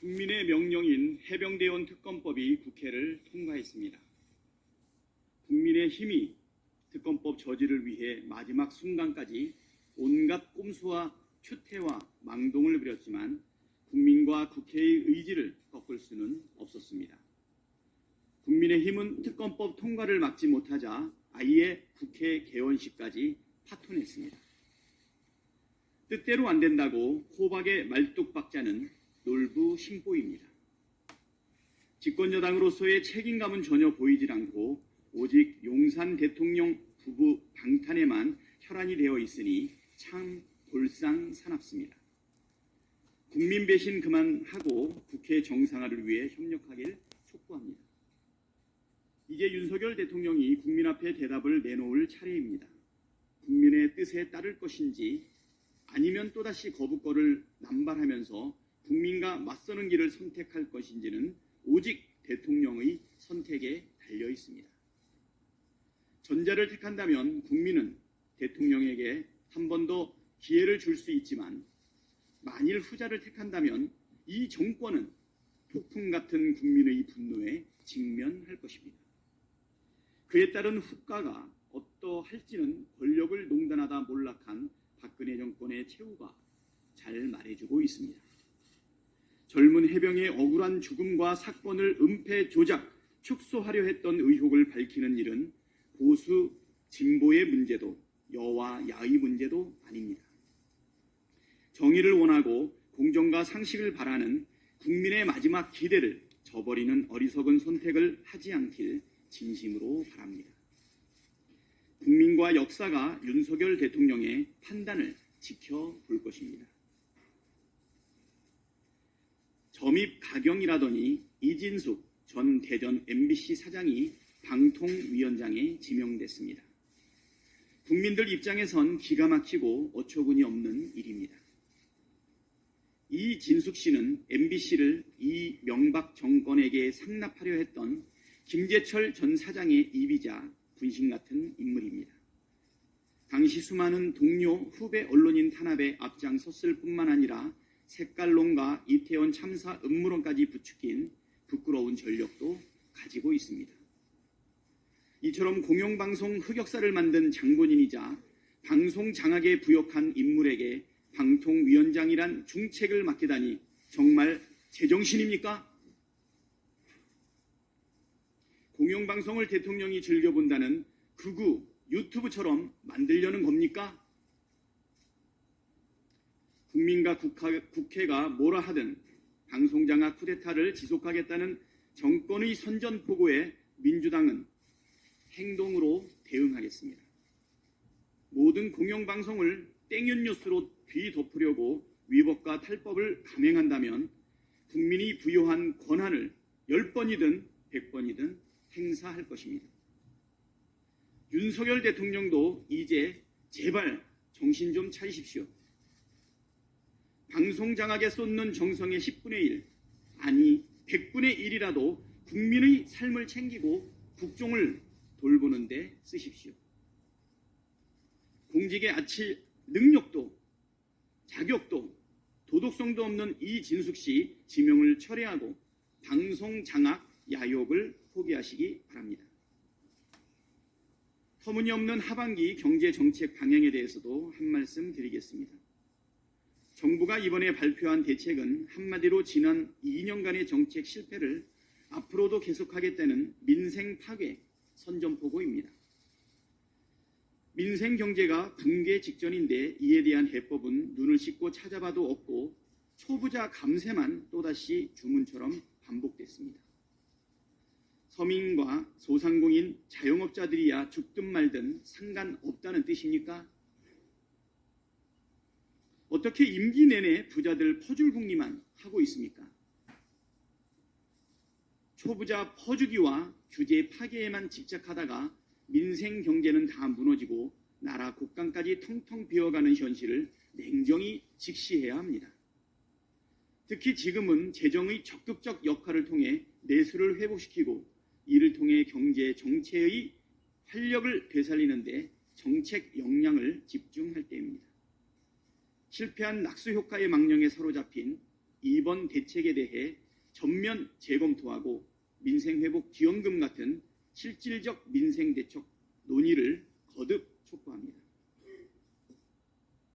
국민의 명령인 해병대원 특검법이 국회를 통과했습니다. 국민의 힘이 특검법 저지를 위해 마지막 순간까지 온갖 꼼수와 추태와 망동을 부렸지만 국민과 국회의 의지를 꺾을 수는 없었습니다. 국민의힘은 특검법 통과를 막지 못하자 아예 국회 개원식까지 파토냈습니다. 뜻대로 안 된다고 호박에 말뚝박자는 놀부 심보입니다. 집권 여당으로서의 책임감은 전혀 보이질 않고 오직 용산 대통령 부부 방탄에만 혈안이 되어 있으니 참 볼상사납습니다. 국민 배신 그만하고 국회 정상화를 위해 협력하길 촉구합니다. 이제 윤석열 대통령이 국민 앞에 대답을 내놓을 차례입니다. 국민의 뜻에 따를 것인지 아니면 또다시 거부권을 남발하면서 국민과 맞서는 길을 선택할 것인지는 오직 대통령의 선택에 달려 있습니다. 전자를 택한다면 국민은 대통령에게 한 번 더 기회를 줄 수 있지만 만일 후자를 택한다면 이 정권은 폭풍 같은 국민의 분노에 직면할 것입니다. 그에 따른 후과가 어떠할지는 권력을 농단하다 몰락한 박근혜 정권의 최후가 잘 말해주고 있습니다. 젊은 해병의 억울한 죽음과 사건을 은폐 조작, 축소하려 했던 의혹을 밝히는 일은 보수 진보의 문제도 여와 야의 문제도 아닙니다. 정의를 원하고 공정과 상식을 바라는 국민의 마지막 기대를 저버리는 어리석은 선택을 하지 않길 진심으로 바랍니다. 국민과 역사가 윤석열 대통령의 판단을 지켜볼 것입니다. 점입 가경이라더니 이진숙 전 대전 MBC 사장이 방통위원장에 지명됐습니다. 국민들 입장에선 기가 막히고 어처구니 없는 일입니다. 이진숙 씨는 MBC를 이명박 정권에게 상납하려 했던 김재철 전 사장의 입이자 분신 같은 인물입니다. 당시 수많은 동료, 후배 언론인 탄압에 앞장섰을 뿐만 아니라 색깔론과 이태원 참사 음모론까지 부추긴 부끄러운 전력도 가지고 있습니다. 이처럼 공영방송 흑역사를 만든 장본인이자 방송 장악에 부역한 인물에게 방통위원장이란 중책을 맡기다니 정말 제정신입니까? 공영방송을 대통령이 즐겨본다는 극우 유튜브처럼 만들려는 겁니까? 국민과 국가, 국회 가 뭐라 하든 방송장악 쿠데타를 지속하겠다는 정권의 선전포고에 민주당은 행동으로 대응하겠습니다. 모든 공영방송을 땡윤 뉴스로 뒤덮으려고 위법과 탈법을 감행한다면 국민이 부여한 권한을 10번이든 100번이든 행사할 것입니다. 윤석열 대통령도 이제 제발 정신 좀 차리십시오. 방송 장악에 쏟는 정성의 10분의 1, 아니 100분의 1이라도 국민의 삶을 챙기고 국종을 돌보는 데 쓰십시오. 공직에 아칠 능력도 자격도 도덕성도 없는 이진숙 씨 지명을 철회하고 방송 장악 야욕을 포기하시기 바랍니다. 터무니없는 하반기 경제 정책 방향에 대해서도 한 말씀 드리겠습니다. 정부가 이번에 발표한 대책은 한마디로 지난 2년간의 정책 실패를 앞으로도 계속하겠다는 민생 파괴 선전포고입니다. 민생 경제가 붕괴 직전인데 이에 대한 해법은 눈을 씻고 찾아봐도 없고 초부자 감세만 또다시 주문처럼 반복됐습니다. 서민과 소상공인 자영업자들이야 죽든 말든 상관없다는 뜻입니까? 어떻게 임기 내내 부자들 퍼줄궁리만 하고 있습니까? 초부자 퍼주기와 규제 파괴에만 집착하다가 민생 경제는 다 무너지고 나라 국간까지 텅텅 비어가는 현실을 냉정히 직시해야 합니다. 특히 지금은 재정의 적극적 역할을 통해 내수를 회복시키고 이를 통해 경제 정체의 활력을 되살리는데 정책 역량을 집중할 때입니다. 실패한 낙수 효과의 망령에 사로잡힌 이번 대책에 대해 전면 재검토하고 민생회복 지원금 같은 실질적 민생 대책 논의를 거듭